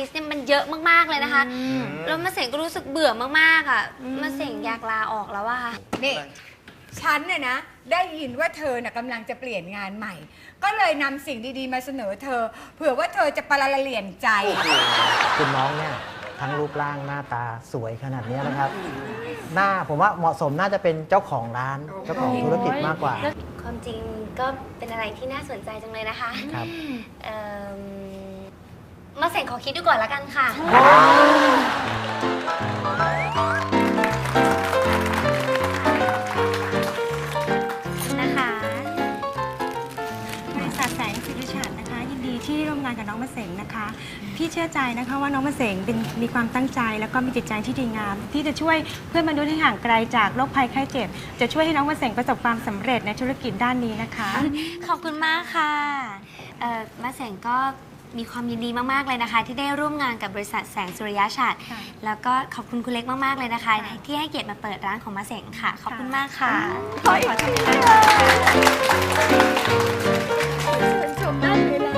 ฟิศเนี่ยมันเยอะมากๆเลยนะคะแล้วมาเสงก็รู้สึกเบื่อมากๆอะมาเสงอยากลาออกแล้วว่านี่ฉันเนี่ยนะ ได้ยินว่าเธอน่ะกำลังจะเปลี่ยนงานใหม่ ก็เลยนำสิ่งดีๆมาเสนอเธอ เผื่อว่าเธอจะปละละเลียนใจ คุณน้องเนี่ยทั้งรูปร่างหน้าตาสวยขนาดเนี้ยนะครับ หน้าผมว่าเหมาะสมน่าจะเป็นเจ้าของร้านเจ้าของธุรกิจมากกว่า ความจริงก็เป็นอะไรที่น่าสนใจจังเลยนะคะครับ เอิ่ม มาเสงขอคิดดูก่อนละกันค่ะ นะคะบริษัทแสงสิริชัดนะคะ ยินดีที่ร่วมงานกับน้องมะเสงนะคะ พี่เชื่อใจนะคะว่าน้องมะเสงเป็นมีความตั้งใจ แล้วก็มีจิตใจที่ดีงาม ที่จะช่วยเพื่อนมนุษย์ให้ห่างไกลจากโรคภัยไข้เจ็บ จะช่วยให้น้องมะเสงประสบความสำเร็จในธุรกิจด้านนี้นะคะ ขอบคุณมากค่ะเอ่อมาเสงก็ มีความยินดีมาก ๆ เลยนะคะ ที่ได้ร่วมงานกับบริษัทแสงสุริยะฉัตรค่ะ แล้วก็ขอบคุณคุณเล็กมาก ๆ เลยนะคะ ค่ะ ที่ให้เกียรติมาเปิดร้านของมาเสงค่ะ ขอบคุณค่ะมากค่ะ ขออีกทีค่ะชมนั่นเลยร้านส่วนนี้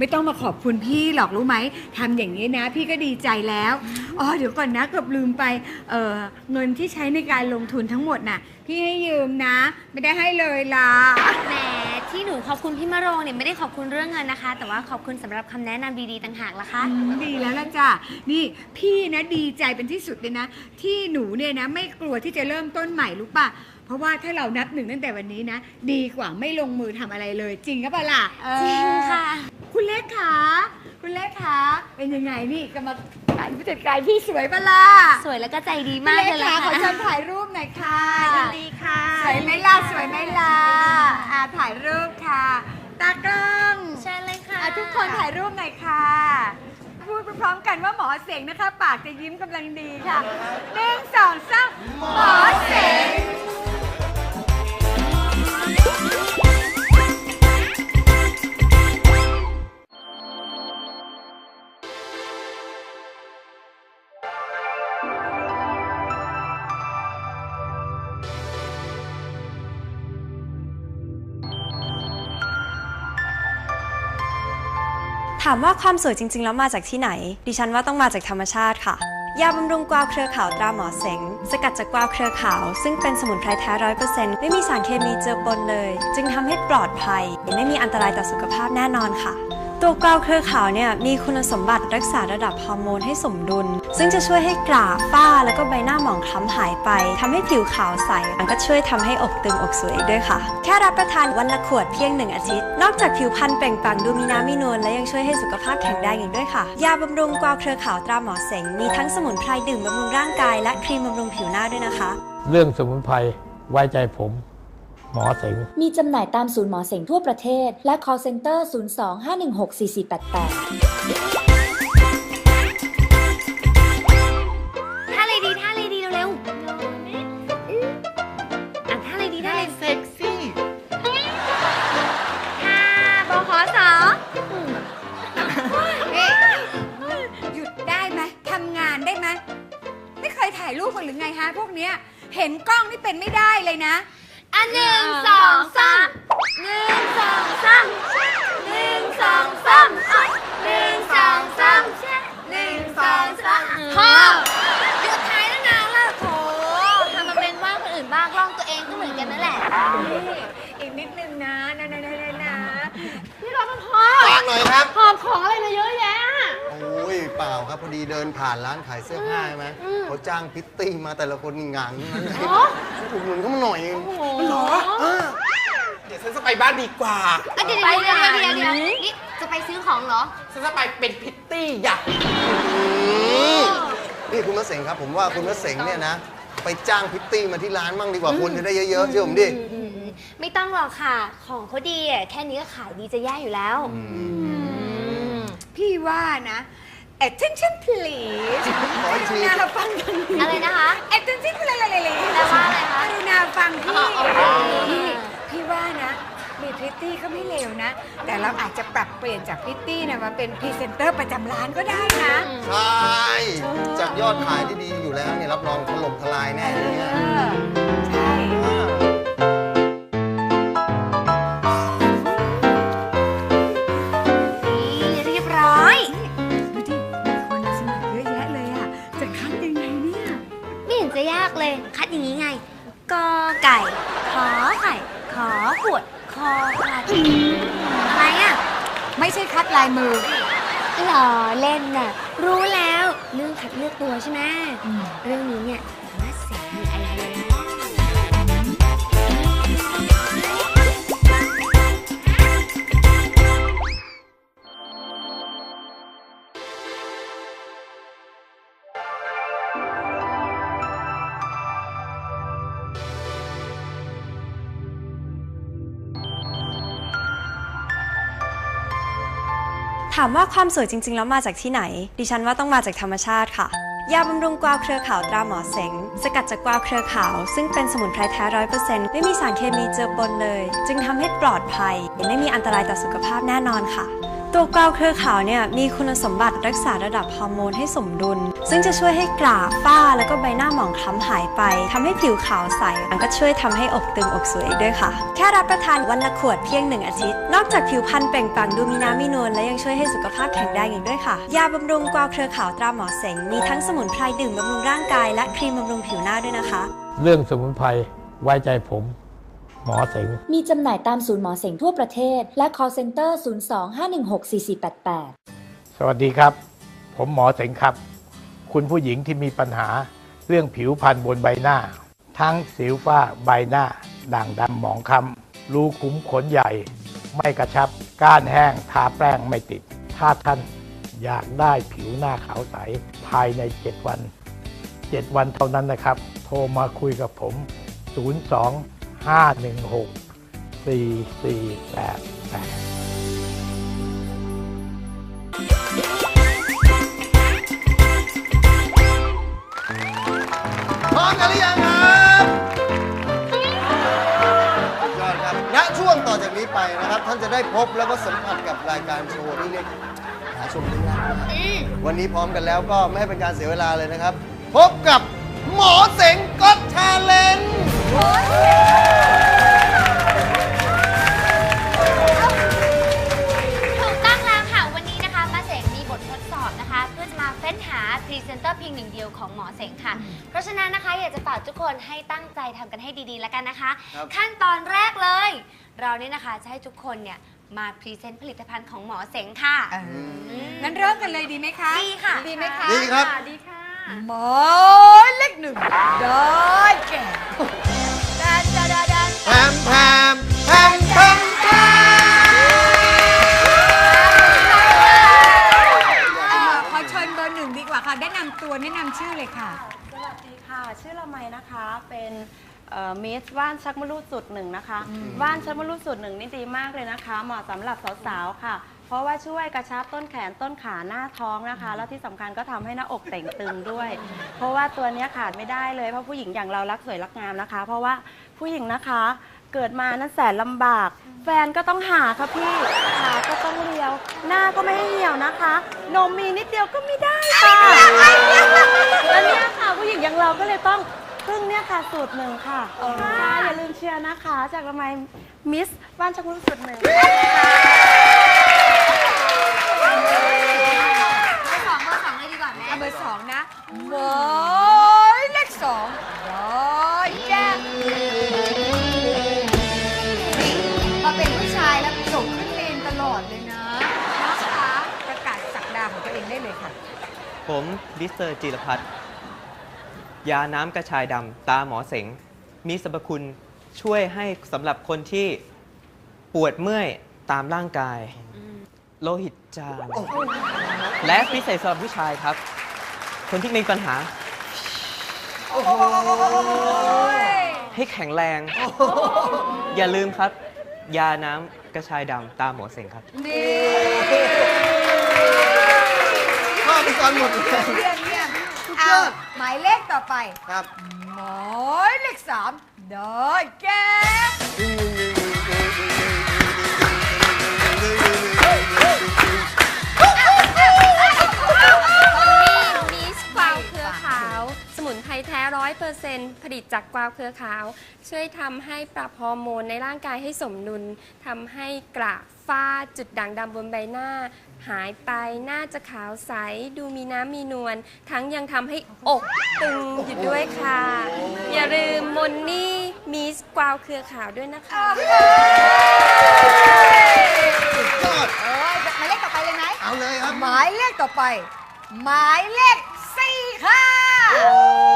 ไม่ต้องมาขอบคุณพี่หรอกรู้ไหมทำอย่างนี้นะ พี่ก็ดีใจแล้วอ๋อเดี๋ยวก่อนนะเกือบลืมไปเออเงินที่ใช้ในการลงทุนทั้งหมดน่ะ พี่ให้ยืมนะ ไม่ได้ให้เลยล่ะ แหมที่หนูขอบคุณพี่มะโรงเนี่ยไม่ได้ขอบคุณเรื่องเงินนะคะ แต่ว่าขอบคุณสำหรับคำแนะนำดีๆต่างหากละคะ อืมดีแล้วล่ะจ้ะ นี่พี่นะดีใจเป็นที่สุดเลยนะ ที่หนูเนี่ยนะ ไม่กลัวที่จะเริ่มต้นใหม่รู้ป่ะเพ ราะว่าถ้าเรานับหนึ่งตั้งแต่วันนี้นะ ดีกว่าไม่ลงมือทำอะไรเลย จริงก็ปะล่ะเออจริงค่ะ คุณเล็กขาคุณเล็กขาเป็นยังไงนี่กรรมการผู้จัดการพี่สวยปะล่ะสวยแล้วก็ใจดีคุณมากเล็กเลยขาล่ะขอเชิค่ะญถ่ายรูปหน่อยค่ะ ยินดีค่ะ สวยไหมล่ะสวยไหมล่ะอ่าถ่ายรูปค่ะ ตากล้องเชิญเลยค่ะอะทุกคนถ่ายรูปหน่อยค่ะ พูดพร้อมๆกันว่าหมอเสงนะคะ ปากจะยิ้มกำลังดีค่ะหนึ่งสองสามหมอเสงามว่าความสวยจริง ๆ แล้วมาจากที่ไหน ดิฉันว่าต้องมาจากธรรมชาติค่ะ ยาบำรุงกวาวเครือขาวตราหมอเสง สกัดจากกวาวเครือขาว ซึ่งเป็นสมุนไพรแท้ร้อยเปอร์เซ็นต์ไม่มีสารเคมีเจือปนเลย จึงทำให้ปลอดภัย ไม่มีอันตรายต่อสุขภาพแน่นอนค่ะ ตัวกาวเครือขาวเนี่ยมีคุณสมบัติรักษาระดับฮอร์โมนให้สมดุล ซึ่งจะช่วยให้กราฝ้าแล้วก็ใบหน้าหมองคล้ำหายไปทำให้ผิวขาวใสมันก็ช่วยทำให้อกตึงอกสวยอีกด้วยค่ะ แค่รับประทานวันละขวดเพียงหนึ่งอาทิตย์ นอกจากผิวพรรณเปล่งปลั่งดูมีน้ำมีนวลและยังช่วยให้สุขภาพแข็งแรงอีกด้วยค่ะ ยาบำรุงกาวเครือขาวตราหมอเสงมีทั้งสมุนไพรดื่มบำรุงร่างกายและครีมบำรุงผิวหน้าด้วยนะคะ เรื่องสมุนไพรไว้ใจผม หมอเสงมีจำหน่ายตามศูนย์หมอเสงทั่วประเทศ และ call center 02-516-4488ท่าเลยดีท่าเลยดีเร็วๆอะท่าเลยดีท่าเลยเซ็กซี่ท่าบขสอเอ๊ะหยุดได้ไหมทำงานได้ไหมไม่เคยถ่ายรูปกันหรือไงฮะพวกเนี้ย เห็นกล้องนี่เป็นไม่ได้เลยนะอัน หนึ่งสองสามหนึ่งสองสามหนึ่งสองสามหนึ่งสองสามหนึ่งสองสามพ่อหยุดถ่ายตั้งนานแล้วโถทำมาเป็นว่าคนอื่นบ้างกล้องตัวเองก็เหมือนกันนั่นแหละอีกนิดนึงนะนะนะนะนะนะฝากหน่อยครับ หอบของอะไรมาเยอะแยะโอ้ย เปล่าครับพอดีเดินผ่านร้านขายเสื้อผ้าใช่ไหมเขาจ้างพิตตี้มาแต่ละคนนี่งานทั้งนั้นเลยอุดหนุนเขามาหน่อยเองเหรอเดี๋ยวฉันจะไปบ้านดีกว่าเดี๋ยวเดี๋ยวเดี๋ยวเดี๋ยวเดี๋ยวนี่จะไปซื้อของเหรอ ฉันจะไปเป็นพิตตี้อยากนี่คุณมะเสงครับ ผมว่าคุณมะเสงเนี่ยนะ ไปจ้างพิตตี้มาที่ร้านมั่งดีกว่าคนจะได้เยอะๆเชื่อผมดิไม่ต้องหรอกค่ะ ของเขาดีอะแค่นี้ก็ขายดีจะแย่อยู่แล้ว พี่ว่านะ attention please ขออีกที กรุณาฟังทางนี้ อะไรนะคะ attention please อะไรเลยแปลว่าอะไรคะกรุณาฟังพี่อ๋อโอเคพี่พี่ว่านะมีพริตตี้ก็ไม่เลวนะ แต่เราอาจจะปรับเปลี่ยนจากพริตตี้นะมาเป็นพรีเซนเตอร์ประจำร้านก็ได้นะ ใช่ จากยอดขายที่ดีอยู่แล้วเนี่ยรับรองถล่มทลายแน่เนี่ย เออใช่อ่ หล่อเล่นน่ะ รู้แล้วเรื่องคัดเลือกตัวใช่ไหมอืมเรื่องนี้เนี่ยามว่าความสวยจริง ๆ แล้วมาจากที่ไหน ดิฉันว่าต้องมาจากธรรมชาติค่ะ ยาบำรุงกวาวเครือขาวตราหมอเสง สกัดจากกวาวเครือขาว ซึ่งเป็นสมุนไพรแท้ร้อยเปอร์เซ็นต์ไม่มีสารเคมีเจือปนเลย จึงทำให้ปลอดภัย ไม่มีอันตรายต่อสุขภาพแน่นอนค่ะ ตัวกวาวเครือขาวเนี่ยมีคุณสมบัติรักษาระดับฮอร์โมนให้สมดุล ซึ่งจะช่วยให้กราฝ้าแล้วก็ใบหน้าหมองคล้ำหายไปทำให้ผิวขาวใสมันก็ช่วยทำให้อกตึงอกสวยด้วยค่ะ แค่รับประทานวันละขวดเพียงหนึ่งอาทิตย์ นอกจากผิวพรรณเปล่งปลั่งดูมีน้ำมีนวลและยังช่วยให้สุขภาพแข็งแรงอีกด้วยค่ะ ยาบำรุงกวาวเครือขาวตราหมอเสงมีทั้งสมุนไพรดื่มบำรุงร่างกายและครีมบำรุงผิวหน้าด้วยนะคะ เรื่องสมุนไพรไว้ใจผม หมอเสงมีจำหน่ายตามศูนย์หมอเสงทั่วประเทศ และ call center 02-516-4488 สวัสดีครับ ผมหมอเสงครับ คุณผู้หญิงที่มีปัญหาเรื่องผิวพรรณบนใบหน้า ทั้งสิวฝ้าใบหน้า ด่างดำหมองคล้ำรูขุมขนใหญ่ ไม่กระชับ ก้านแห้งทาแป้งไม่ติด ถ้าท่านอยากได้ผิวหน้าขาวใสภายใน 7 วัน 7 วันเท่านั้นนะครับ โทรมาคุยกับผม 02 516 4488พร้อมกันหรือยังครับสุดยอดครับ ณ ช่วงต่อจากนี้ไปนะครับ ท่านจะได้พบแล้วก็สัมผัสกับรายการโชว์ที่เรียกหาชมได้ยากมากวันนี้พร้อมกันแล้วก็ไม่ให้เป็นการเสียเวลาเลยนะครับ พบกับหมอเสงก็ชาเลน ถูกต้องแล้วค่ะ วันนี้นะคะมาเสงมีบททดสอบนะคะ เพื่อจะมาเฟ้นหาพรีเซนเตอร์เพียงหนึ่งเดียวของหมอเสงค่ะ เพราะฉะนั้นนะคะอยากจะฝากทุกคนให้ตั้งใจทำกันให้ดีๆแล้วกันนะคะ ครับ ขั้นตอนแรกเลย เราเนี่ยนะคะจะให้ทุกคนเนี่ยมาพรีเซนต์ผลิตภัณฑ์ของหมอเสงค่ะ เอองั้นเริ่มกันเลยดีไหมคะดีค่ะ ดีไหมคะดีครับดีค่ะหมอเลขหนึ่งได้แก่ดันดัน ดันดันแพมแพมแพมแพมแพมเอ่อขอเชิญเบอร์หนึ่งดีกว่าค่ะ แนะนำตัวแนะนำชื่อเลยค่ะ สวัสดีค่ะ ชื่อละไมนะคะ เป็นมิสว่านชักมะรุดสุดหนึ่งนะคะ ว่านชักมะรุดสุดหนึ่งนี่ดีมากเลยนะคะ เหมาะสำหรับสาวๆ ค่ะ เพราะว่าช่วยกระชับต้นแขนต้นขาหน้าท้องนะคะ แล้วที่สำคัญก็ทำให้หน้าอกเต่งตึงด้วย เพราะว่าตัวเนี้ยขาดไม่ได้เลยเพราะผู้หญิงอย่างเรารักสวยรักงามนะคะ เพราะว่าผู้หญิงนะคะ เกิดมานั้นแสนลำบาก แฟนก็ต้องหาค่ะพี่ขาก็ต้องเรียว หน้าก็ไม่ให้เหี่ยวนะคะ นมมีนิดเดียวก็ไม่ได้ค่ะแล้วเนี่ยค่ะผู้หญิงอย่างเราก็เลยต้องพึ่งเนี่ยค่ะสูตรหนึ่งค่ะค่ะอย่าลืมเชียร์นะคะ จากละไมมิสบ้านชักรุ่นสูตรหนึ่ง เบอร์สองเบอร์สองเลยดีกว่าแม่เอาเบอร์สองนะหมายเลขสองได้แก่นี่พอเป็นผู้ชายแล้วส่งขึ้นเลนตลอดเลยนะนะคะประกาศสักดาของตัวเองได้เลยค่ะ ผมดิสเตอร์จิรพัฒน์ยาน้ำกระชายดำตาหมอเสง มีสรรพคุณช่วยให้สำหรับคนที่ปวดเมื่อยตามร่างกาย โลหิตจาง และพิเศษสำหรับผู้ชายครับ คนที่มีปัญหา ให้แข็งแรง อย่าลืมครับ ยาน้ำกระชายดำตาหมอเสงครับชอบฟังหมดเลย เยี่ยมเยี่ยมเอาหมายเลขต่อไป ครับ หมายเลขสามได้แก่มิ แท้ร้อยเปอร์เซ็นต์ผลิตจากกวาวเครือขาว ช่วยทำให้ปรับฮอร์โมนในร่างกายให้สมดุลทำให้กระฝ้าจุดด่างดำบนใบหน้า หายไปหน้าจะขาวใส ดูมีน้ำมีนวลทั้งยังทำให้อกตึงอยู่ด้วยค่ะ อย่าลืมมนนี่มิสกวาวเครือขาวด้วยนะคะ สุดยอดเอ้ยหมายเลขต่อไปเลยไหมเอาเลยครับ หมายเลขต่อไป หมายเลขสี่ค่ะไ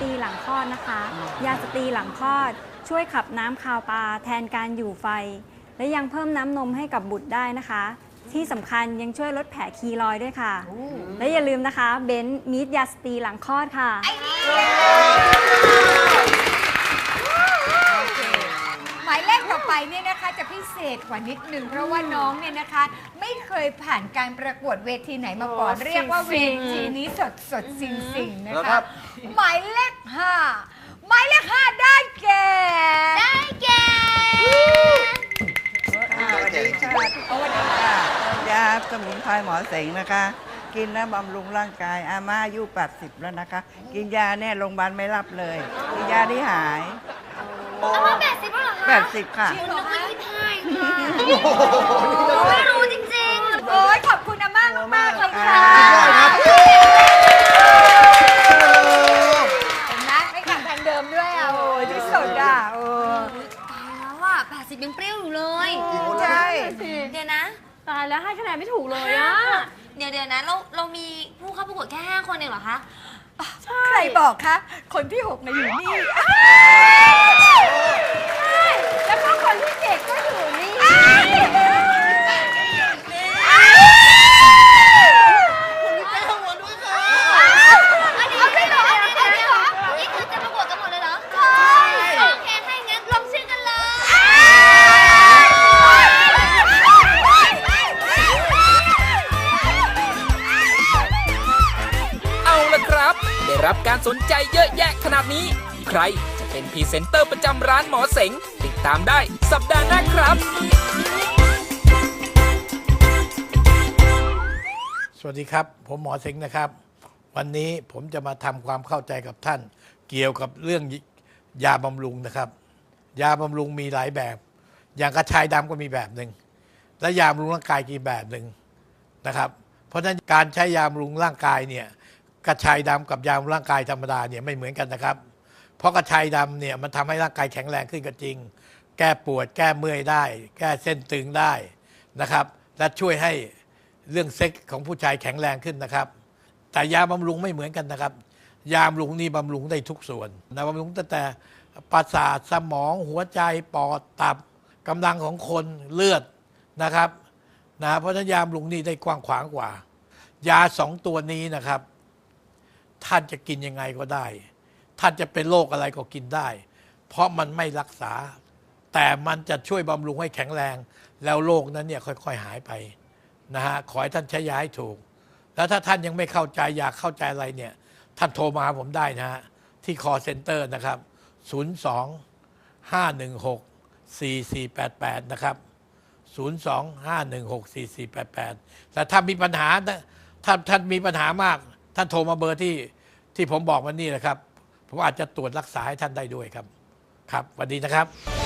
ตรีหลังคลอดนะคะ ยาสตรีหลังคลอด ช่วยขับน้ำคาวปลาแทนการอยู่ไฟ และยังเพิ่มน้ำนมให้กับบุตรได้นะคะ ที่สำคัญยังช่วยลดแผลคีรอยด์ด้วยค่ะ และอย่าลืมนะคะเบนมิดยาสตรีหลังคลอดค่ะ หมายเลขต่อไปเนี่ยนะคะจะพิ เศษกว่านิดหนึ่งเพราะว่าน้องเนี่ยนะคะ ไม่เคยผ่านการประกวดเวทีไหนมาก่อน โอ้เรียกว่าเวซิ่งทีนี้สดสดๆสิงสิงๆนะแล้วคะครับหมายเลขห้าหมายเลขห้าได้แก่ ได้แก่สวัสดีค่ะยาสมุนไพรหมอเสงนะคะ กินแล้วบำรุงร่างกายอาม่าอายุ80 แล้วนะคะ กินยาเนี่ยโรงพยาบาลไม่รับเลยกินยาที่หาย เอามาแปดสิบแล้วเหรอคะ80 ค่ะคุณนึกว่ายี่สิบห้าค่ะ ไม่รู้จริงๆ โอ้ยขอบคุณอามากมากๆเลยค่ะสุดยอดครับเห็นไหมไม่ขาดทางเดิมด้วยอะโอ้ยที่สุดอะโอ้ตายแล้วอะแปดสิบยังเปรี้ยวอยู่เลย ใช่เดี๋ยวนะ ตายแล้วให้คะแนนไม่ถูกเลยอะเดี๋ยวเดี๋ยวนะเราเรามีผู้เข้าประกวดแค่ 5 คนเองเหรอคะใครบอกคะ คนที่หกนะอยู่นี่แล้วก็คนที่เจ็ดก็อยู่นี่อันนี้ไม่ เออันนี้ไม่เหรอนี่คือจะประกวดกันหมดเลยเหรอใคถ้าลงชื่อกันเลยเอาละครับ ได้รับการสนใจเยอะแยะขนาดนี้ ใครจะเป็นพรีเซนเตอร์ประจำร้านหมอเสงติด ตามได้สัปดาห์หน้าครับ สวัสดีครับ ผมหมอเสงนะครับ วันนี้ผมจะมาทำความเข้าใจกับท่าน เกี่ยวกับเรื่องยาบำรุงนะครับ ยาบำรุงมีหลายแบบ อย่างกระชายดำก็มีแบบหนึ่งและยาบำรุงร่างกายอีกแบบหนึ่งนะครับ เพราะฉะนั้นการใช้ยาบำรุงร่างกายเนี่ยกระชายดำกับยาบำรุงร่างกายธรรมดาเนี่ยไม่เหมือนกันนะครับ เพราะกระชายดำเนี่ยมันทำให้ร่างกายแข็งแรงขึ้นก็จริง แก้ปวด แก้เมื่อยได้ แก้เส้นตึงได้นะครับ และช่วยให้เรื่องเซ็กของผู้ชายแข็งแรงขึ้นนะครับ แต่ยาบำรุงไม่เหมือนกันนะครับ ยาบำรุงนี่บำรุงได้ทุกส่วนนะบำรุงตั้งแต่ประสาทสมองหัวใจปอดตับกำลังของคนเลือดนะครับนะเพราะฉะนั้นยาบำรุงนี่ได้กว้างขวางกว่า ยาสองตัวนี้นะครับ ท่านจะกินยังไงก็ได้ ท่านจะเป็นโรคอะไรก็กินได้ เพราะมันไม่รักษา แต่มันจะช่วยบำรุงให้แข็งแรง แล้วโรคนั้นเนี่ยค่อยๆหายไปนะฮะขอให้ท่านใช้ยาให้ถูก แล้วถ้าท่านยังไม่เข้าใจอยากเข้าใจอะไรเนี่ยท่านโทรมาผมได้นะฮะที่ call center นะครับ 02 516 4488 นะครับ 02 516 4488 แต่ถ้ามีปัญหาถ้าท่านมีปัญหามาก ท่านโทรมาเบอร์ที่ที่ผมบอกมานี่นะครับ ผมอาจจะตรวจรักษาให้ท่านได้ด้วยครับ ครับสวัสดีนะครับ